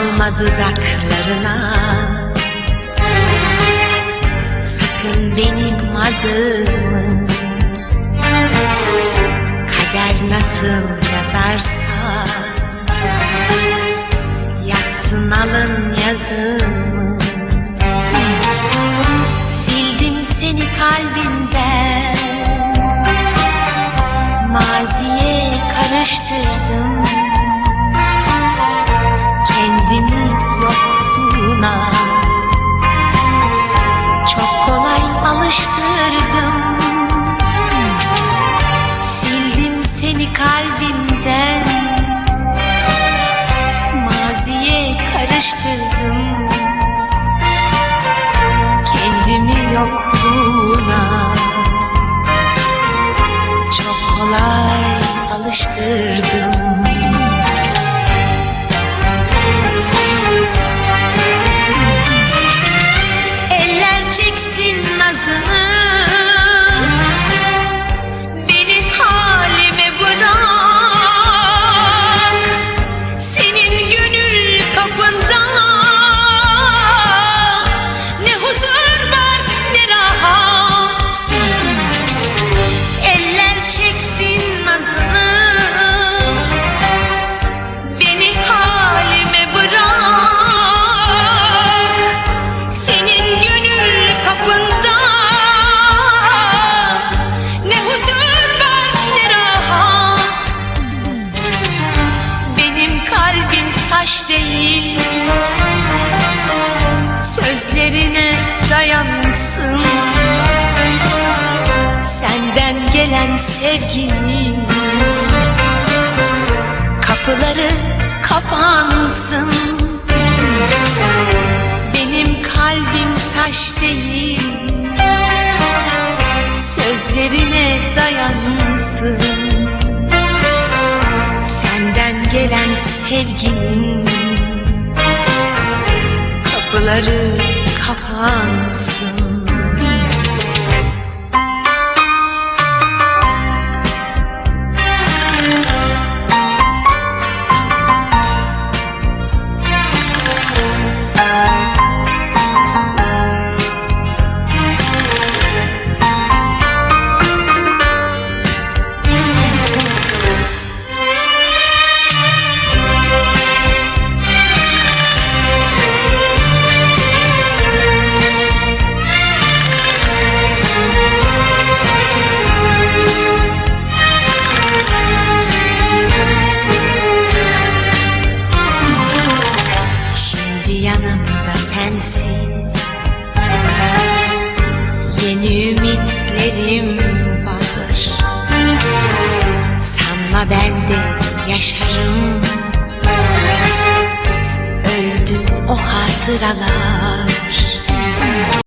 Alma dudaklarına. Sakın benim adımı Kader nasıl yazarsa Yazsın alın yazımı. Sildim seni kalbimden Kolay alıştırdım Sözlerine dayansın. Senden gelen sevginin Kapıları kapansın. Benim kalbim taş değil Sözlerine dayansın. Senden gelen sevginin Kapıları kapansın Şimdi Yeni ümitlerim var. Sanma ben de yaşarım. Öldü o hatıralar